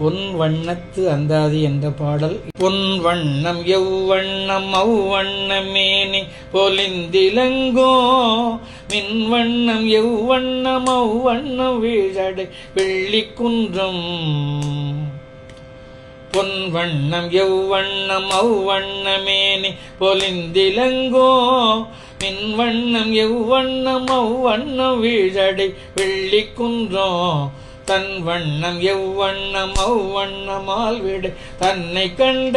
பொன் வண்ணத்து அந்தாதி என்ற பாடல். பொன் வண்ணம் எவ்வண்ணம் அவ்வண்ணமேனி பொலிந்திலங்கோ. மின் வண்ணம் எவ்வண்ணம் அவ்வண்ணம் வீழடை வெள்ளி குன்றம் பொன் வண்ணம் எவ்வண்ணம் அவ்வண்ணமேனி பொலிந்திலங்கோ. மின் வண்ணம் எவ்வண்ணம் அவ்வண்ணம் வீழடை வெள்ளி வெள்ளிக்குன்றோ தன் வண்ணம் எவ்வண்ணம் அவ்வண்ணமால் விடு தன்னை கண்ட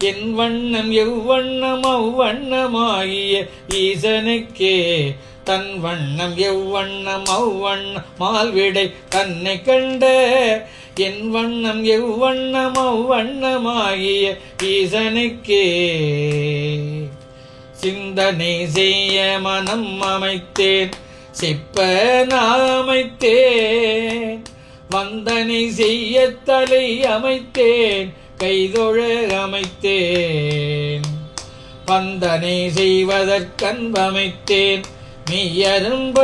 என் வண்ணம் எவ்வண்ணம் அவ்வண்ணமாகிய ஈசனுக்கே தன் வண்ணம் எவ்வண்ணம் அவ்வண்ணமால் விடை தன்னை கண்ட என் வண்ணம் எவ்வண்ணம் அவ்வண்ணமாகிய ஈசனுக்கே சிந்தனை செய்ய மனம் அமைத்தேன். செப்ப நாமைத்தேன். வந்தனை செய்ய தலை அமைத்தேன். கைதொழ அமைத்தேன். வந்தனை செய்வதற்கன்பமைத்தேன் மெய்யரும்ப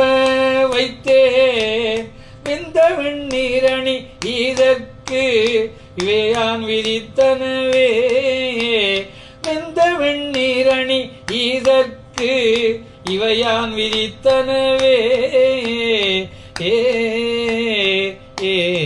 வைத்தேன். வெந்த விண்ணீரணி இதற்கு இவையான் விதித்தனவே. வெந்த விண்ணீரணி இதற்கு இவையான் விதித்தனவே. ஏ ஏ